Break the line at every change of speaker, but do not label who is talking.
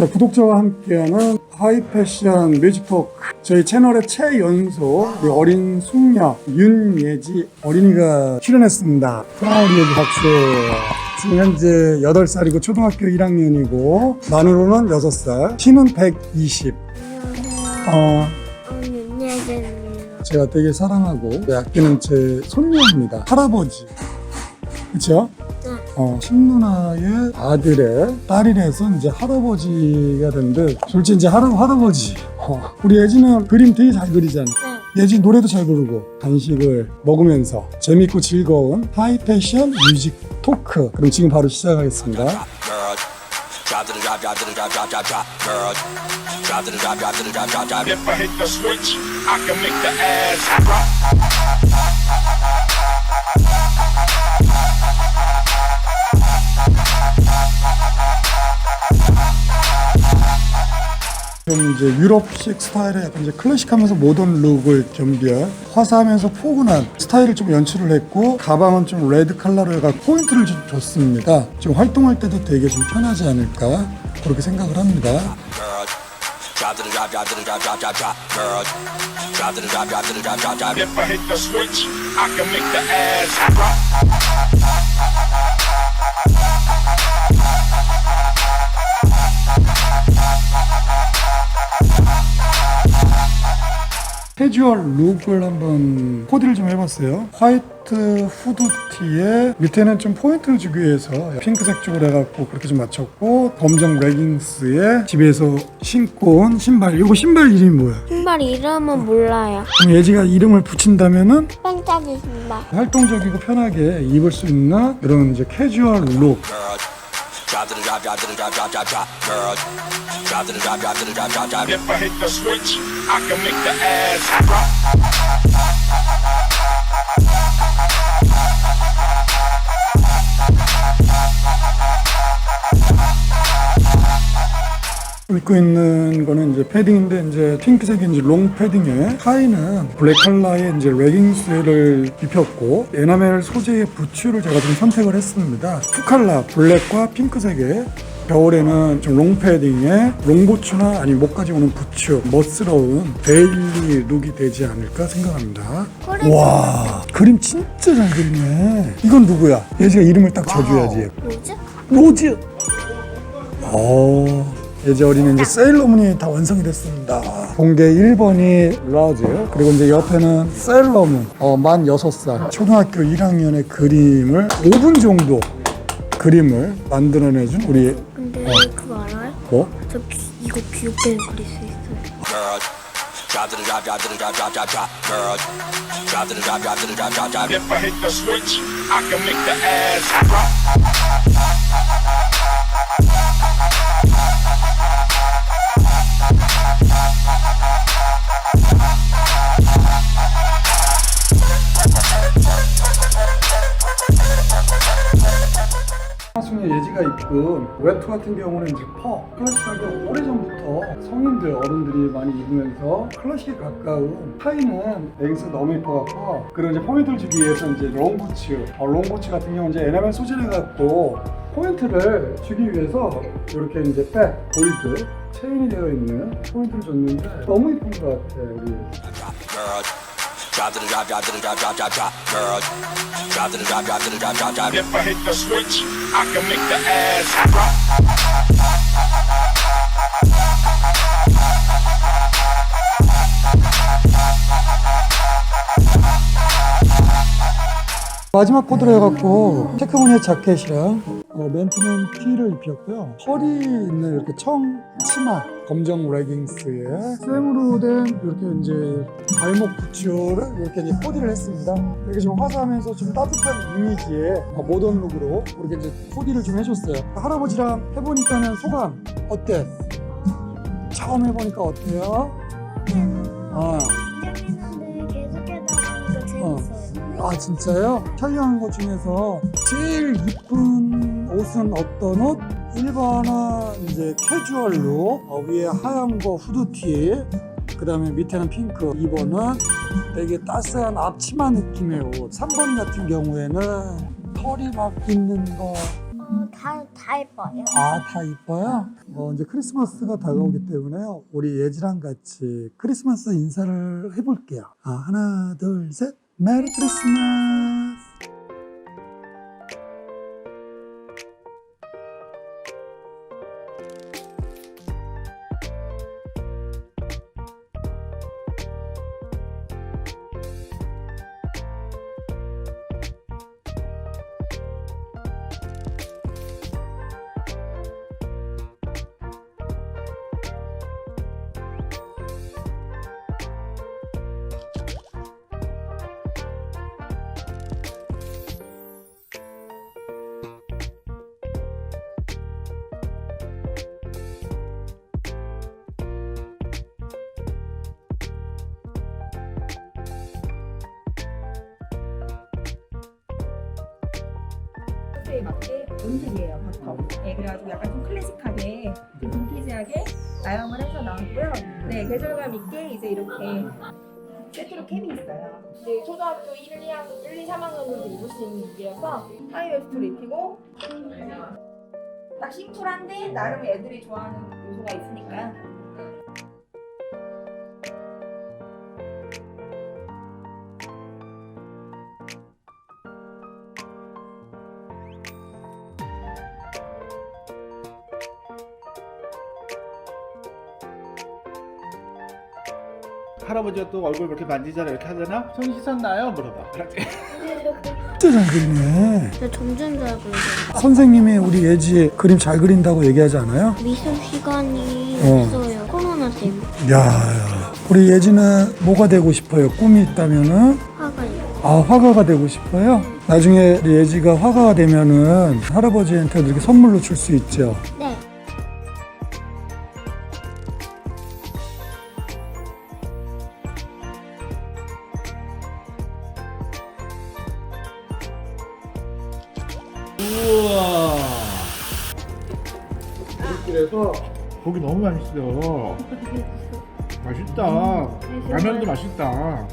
자, 구독자와 함께하는 하이패션 뮤직톡 저희 채널의 최연소 우리 어린 숙녀 윤예지 어린이가 출연했습니다. 우리 예지 박수. 지금 현재 8살이고 초등학교 1학년이고 만으로는 6살, 키는 120. 어. 제가 되게 사랑하고 아끼는 제 손녀입니다. 할아버지.
네.
어, 신누나의 아들의 딸이라서 이제 할아버지가 된데 솔직히 이제 할아, 할아버지. 어, 우리 예지는 그림 되게 잘 그리잖아.
네.
예지 노래도 잘 부르고 간식을 먹으면서 재밌고 즐거운 하이패션 뮤직 토크. 그럼 지금 바로 시작하겠습니다.
girl. Drop to the drop, drop to the drop, drop, drop, drop, girl. Drop to the drop, drop to the drop, drop, drop.
If I hit the switch, I can make the ass drop.
좀 이제 유럽식 스타일의 약간 이제 클래식하면서 모던 룩을 겸비한 화사하면서 포근한 스타일을 좀 연출을 했고 가방은 좀 레드 컬러로 해가 포인트를 좀 줬습니다. 지금 활동할 때도 되게 좀 편하지 않을까 그렇게 생각을 합니다. 캐주얼 룩을 한번 코디를 좀 해봤어요. 화이트 후드티에 밑에는 좀 포인트를 주기 위해서 핑크색 쪽으로 해갖고 그렇게 좀 맞췄고 검정 레깅스에 집에서 신고 온 신발. 이거 신발 이름이 뭐야?
신발 이름은 몰라요.
그럼 예지가 이름을 붙인다면은
반짝이 신발.
활동적이고 편하게 입을 수 있는 이런 이제 캐주얼 룩.
Drop to the drop, drop to the drop, drop, drop, drop, girl. Drop to the drop, drop to the drop, drop, drop.
If I hit the switch, I can make the ass drop.
입고 있는 거는 이제 패딩인데 이제 핑크색인 이제 롱 패딩에 하의는 블랙 컬러의 이제 레깅스를 입혔고 에나멜 소재의 부츠를 제가 좀 선택을 했습니다. 투 컬러 블랙과 핑크색의 겨울에는 좀 롱 패딩에 롱 부츠나 아니면 목까지 오는 부츠 멋스러운 데일리 룩이 되지 않을까 생각합니다. 와 그림 진짜 잘 그리네. 이건 누구야? 예지가 이름을 딱 줘줘야지.
뭐지?
로즈. 어, 예제 어린이 이제 세일러문이 다 완성이 됐습니다. 공개 1번이 로즈, 그리고 이제 옆에는 세일러문, 어, 만 6살, 초등학교 1학년의 그림을 5분 정도 그림을 만들어내준 우리,
근데 그거 알아요?
뭐?
저 귀, 이거 귀엽게 그릴 수 있어요.
girl. Drop to the drop, drop to the drop, drop, drop, drop, girl. Drop to the drop, drop to the drop, drop, drop.
If I hit the switch, I can make the ass drop.
예지가 입은 웨트 같은 경우는 이제 퍼 클래식하게 오래전부터 성인들 어른들이 많이 입으면서 클래식에 가까운 타이는 레깅스 너무 이뻐갖고 그리고 이제 포인트를 주기 위해서 이제 롱부츠 어, 롱부츠 같은 경우는 이제 에나멜 소재를 갖고 포인트를 주기 위해서 이렇게 이제 백 골드 체인이 되어 있는 포인트를 줬는데 너무 이쁜 것 같아 우리.
Drop to the drop, drop to the drop, drop, drop, drop, girl. Drop to the drop, drop to the drop, drop, drop.
If I hit the switch, I can make the ass drop.
마지막 코드로 해갖고 체크무늬 자켓이랑 어, 맨투맨 티를 입혔고요. 펄이 있는 이렇게 청 치마, 검정 레깅스에 쌤으로 된 이렇게 이제 발목 부츠를 이렇게 이제 코디를 했습니다. 이렇게 좀 화사하면서 좀 따뜻한 이미지의 어, 모던 룩으로 이렇게 이제 코디를 좀 해줬어요. 할아버지랑 해보니까는 소감 어때? 처음 해보니까 어때요? 아, 아 진짜요? 촬영한 것 중에서 제일 이쁜 옷은 어떤 옷? 1번은 이제 캐주얼로 어, 위에 하얀 거 후드티 그 다음에 밑에는 핑크 2번은 되게 따스한 앞치마 느낌의 옷 3번 같은 경우에는 털이 막 있는 거
어, 다, 다 예뻐요.
아, 다 이뻐요? 어, 이제 크리스마스가 다가오기 때문에요. 우리 예지랑 같이 크리스마스 인사를 해볼게요. 아, 하나, 둘, 셋. 메리 크리스마스!
에 맞게 음색이에요, 버터. 네, 그래가지고 약간 좀 클래식하게, 좀 빈티지하게 나염을 해서 나왔고요. 네, 계절감 있게 이제 이렇게 세트로 캡이 있어요. 네, 초등학교 1, 2학, 1, 2, 3학년들도 입을 수 있는 무게여서 하이웨스트로 입히고 딱 심플한데 나름 애들이 좋아하는 요소가 있으니까
할아버지가 또 얼굴 그렇게 만지잖아 이렇게 하잖아 손 씻었나요? 물어봐
진짜 잘 그리네.
저 점점 잘 그려요.
선생님이 우리 예지 그림 잘 그린다고 얘기하지 않아요?
미술 시간이
어.
없어요. 코로나 때문에.
야, 야. 우리 예지는 뭐가 되고 싶어요? 꿈이 있다면은?
화가요.
아, 화가가 되고 싶어요? 나중에 우리 예지가 화가가 되면은 할아버지한테 이렇게 선물로 줄 수 있죠.
우와. 그래서 고기 너무 맛있어 맛있다. 라면도 맛있다